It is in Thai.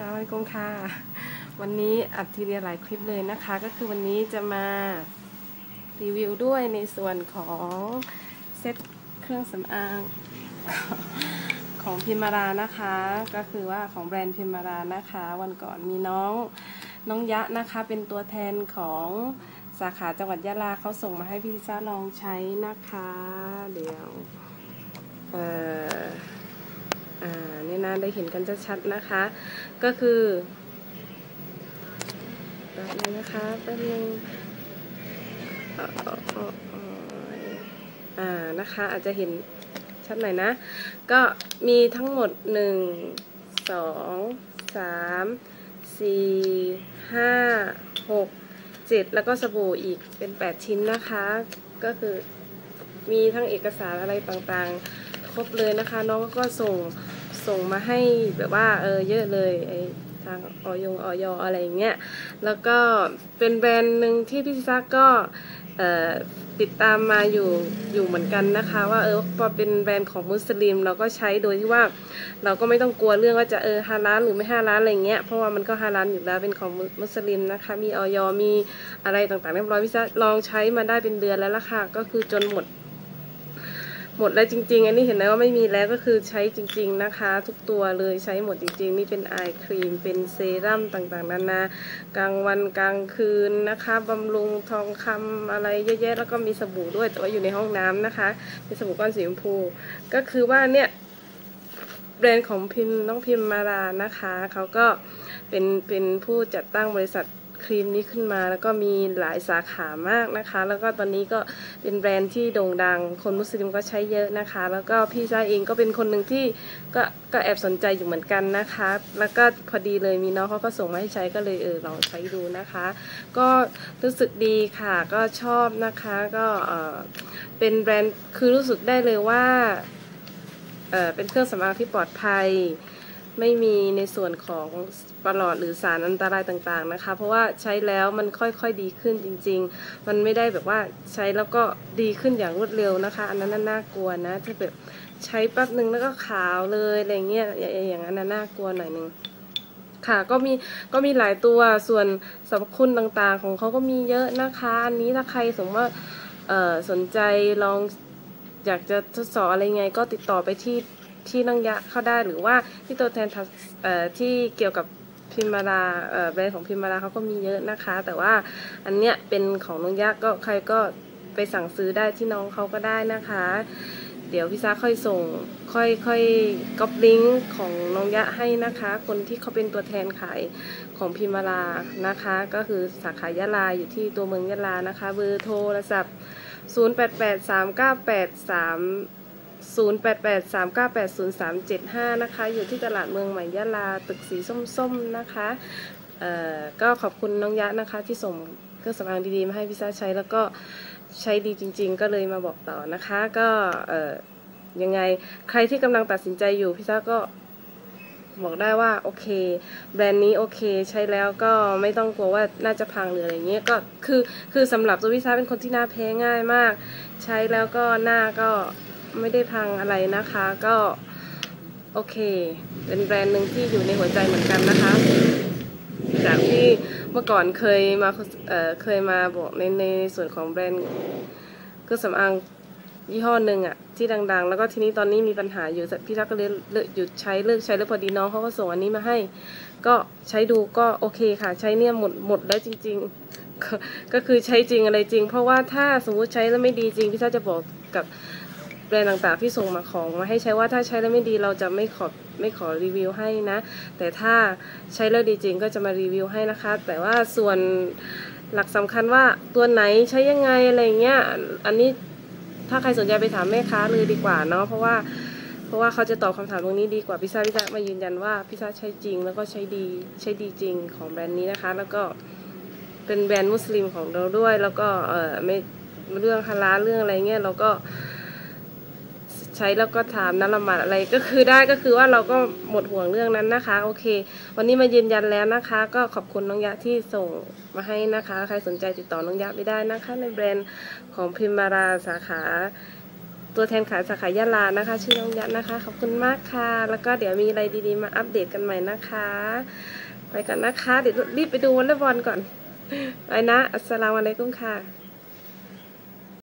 สวัสดีกงค่ะ วันนี้อัดทีเดียวหลายคลิปเลยนะคะ ก็คือวันนี้จะมารีวิวด้วยในส่วนของเซ็ตเครื่องสำอางของพิมมารานะคะ ก็คือว่าของแบรนด์พิมมารานะคะ วันก่อนมีน้องน้องยะนะคะ เป็นตัวแทนของสาขาจังหวัดยะลาเขาส่งมาให้พี่ซ่าลองใช้นะคะ เดี๋ยว เอ่อ นี่นะ ได้เห็นกันชัดๆนะคะ ก็คือแป๊บนึงนะคะแป๊บนึงอ่าอ่าอ่าอ่านะคะ อาจจะเห็นชัดหน่อยนะ ก็มีทั้งหมดหนึ่งสองสามสี่ห้าหกเจ็ดแล้วก็สบู่อีกเป็นแปดชิ้นนะคะ ก็คือมีทั้งเอกสารอะไรต่างๆ ครบเลยนะคะ น้องก็ส่ง ส่งมาให้แบบว่าเออเยอะเลยไอทางออยงออยอะไรอย่างเงี้ยแล้วก็เป็นแบรนด์หนึ่งที่พี่ซักก็เออติดตามมาอยู่อยู่เหมือนกันนะคะ ว่าเออพอเป็นแบรนด์ของมุสลิม เราก็ใช้โดยที่ว่าเราก็ไม่ต้องกลัวเรื่องว่าจะเออฮาลาลหรือไม่ฮาลาลอะไรเงี้ยเพราะว่ามันก็ฮาลาลอยู่แล้วเป็นของมุสลิมนะคะ มีออยมีอะไรต่างๆเรียบร้อยพี่ซักลองใช้มาได้เป็นเดือนแล้วล่ะค่ะก็คือจนหมด หมดแล้วจริง ๆ อันนี้เห็นไหมว่าไม่มีแล้วก็คือใช้จริง ๆนะคะ ทุกตัวเลยใช้หมดจริง ๆ นี่เป็นไอครีมเป็นเซรั่มต่างๆ นานากลางวันกลางคืนนะคะบำรุงทองคำอะไรเยอะแยะแล้วก็มีสบู่ด้วย แต่ว่าอยู่ในห้องน้ำนะคะเป็นสบู่ก้อนสีชมพู ก็คือว่าเนี่ยแบรนด์ของพิมพ์น้องพิมพ์มารานะคะเขาก็เป็นเป็นผู้จัดตั้งบริษัท ครีมนี้ขึ้นมา แล้วก็มีหลายสาขามากนะคะ แล้วก็ตอนนี้ก็เป็นแบรนด์ที่โด่งดัง คนมุสลิมก็ใช้เยอะนะคะ แล้วก็พี่ชายเองก็เป็นคนหนึ่งที่ก็ก็แอบสนใจอยู่เหมือนกันนะคะ แล้วก็พอดีเลยมีน้องเขาก็ส่งมาให้ใช้ก็เลยเออลองใช้ดูนะคะ ก็รู้สึกดีค่ะ ก็ชอบนะคะก็เออเป็นแบรนด์คือรู้สึกได้เลยว่าเออเป็นเครื่องสำอางที่ปลอดภัย ไม่มีในส่วนของปลอดหรือสารอันตรายต่างๆนะคะ เพราะว่าใช้แล้วมันค่อยๆดีขึ้นจริง ๆ มันไม่ได้แบบว่าใช้แล้วก็ดีขึ้นอย่างรวดเร็วนะคะ อันนั้นน่ากลัวนะถ้าแบบใช้แป๊บหนึ่งแล้วก็ขาวเลยอะไรเงี้ยอย่างนั้นน่ากลัวหน่อยหนึ่งค่ะก็มีก็มีหลายตัวส่วนสรรพคุณต่างๆ ของเขาก็มีเยอะนะคะ อันนี้ถ้าใครสมมติว่าสนใจลองอยากจะทดสอบอะไรไงก็ติดต่อไปที่ ที่น้องยะเข้าได้หรือว่าที่ตัวแทนที่เกี่ยวกับพิมมาราแบรนด์ของพิมมาราเขาก็มีเยอะนะคะ แต่ว่าอันเนี้ยเป็นของน้องยะก็ใครก็ไปสั่งซื้อได้ที่น้องเขาก็ได้นะคะ เดี๋ยวพี่ซาค่อยส่งค่อยค่อยก๊อปลิงก์ของน้องยะให้นะคะ คนที่เขาเป็นตัวแทนขายของพิมมารานะคะ ก็คือสาขายะลาอยู่ที่ตัวเมืองยะลานะคะ เบอร์โทรศัพท์ 0883983 0883980375 นะคะ อยู่ที่ตลาดเมืองใหม่ยะลา ตึกสีส้มๆนะคะก็ขอบคุณน้องยะนะคะ ที่ส่งเครื่องสำอางดีๆมาให้พี่ซ่าใช้แล้วก็ใช้ดีจริง ๆ ก็เลยมาบอกต่อนะคะ ก็ยังไงใครที่กำลังตัดสินใจอยู่พี่ซ่าก็บอกได้ว่าโอเค แบรนด์นี้โอเค ใช้แล้วก็ไม่ต้องกลัวว่าน่าจะพังหรืออะไรเงี้ยก็คือคือสำหรับตัวพี่ซ่าเป็นคนที่หน้าแพ้ง่ายมาก ใช้แล้วก็หน้าก็ ไม่ได้พังอะไรนะคะ ก็โอเค เป็นแบรนด์หนึ่งที่อยู่ในหัวใจเหมือนกันนะคะ จากที่เมื่อก่อนเคยมาเเคยมาบอกในในส่วนของแบรนด์เครื่องสำอางยี่ห้อหนึ่งอะที่ดังๆ แล้วก็ทีนี้ตอนนี้มีปัญหาอยู่พี่ทักก็เลยเลิกหยุดใช้เลิกใช้แล้วพอดีน้องเขาก็ส่งอันนี้มาให้ ก็ใช้ดูก็โอเคค่ะ ใช้เนี่ยหมดหมดแล้วจริง ๆ ก็ก็คือใช้จริงอะไรจริง เพราะว่าถ้าสมมุติใช้แล้วไม่ดีจริงพี่ทักจะบอกกับ แบรนด์ต่างๆที่ส่งมาของมาให้ใช้ว่าถ้าใช้แล้วไม่ดีเราจะไม่ขอไม่ขอรีวิวให้นะ แต่ถ้าใช้แล้วดีจริงก็จะมารีวิวให้นะคะ แต่ว่าส่วนหลักสำคัญว่าตัวไหนใช้ยังไงอะไรเงี้ยอันนี้ถ้าใครสนใจไปถามแม่ค้าเลยดีกว่าเนาะเพราะว่าเพราะว่าเขาจะตอบคำถามตรงนี้ดีกว่าพิซซ่าพิซซ่ามายืนยันว่าพิซซ่าใช้จริงแล้วก็ใช้ดีใช้ดีจริงของแบรนด์นี้นะคะ แล้วก็เป็นแบรนด์มุสลิมของเราด้วย แล้วก็เออไม่เรื่องฮาลาเรื่องอะไรเงี้ยเราก็ ใช้แล้วก็ถามน้ำละหมาดอะไรก็คือได้ก็คือว่าเราก็หมดห่วงเรื่องนั้นนะคะ โอเค วันนี้มายืนยันแล้วนะคะ ก็ขอบคุณน้องยะที่ส่งมาให้นะคะ ใครสนใจติดต่อน้องยะไม่ได้นะคะ ในแบรนด์ของพิมมาราสาขา ตัวแทนขายสาขายะลานะคะ ชื่อน้องยัดนะคะ ขอบคุณมากค่ะ แล้วก็เดี๋ยวมีอะไรดีๆมาอัปเดตกันใหม่นะคะ ไปก่อนนะคะ เดี๋ยวรีบไปดูวอลเลย์บอลก่อนไปนะอัสสลามุอะลัยกุมค่ะ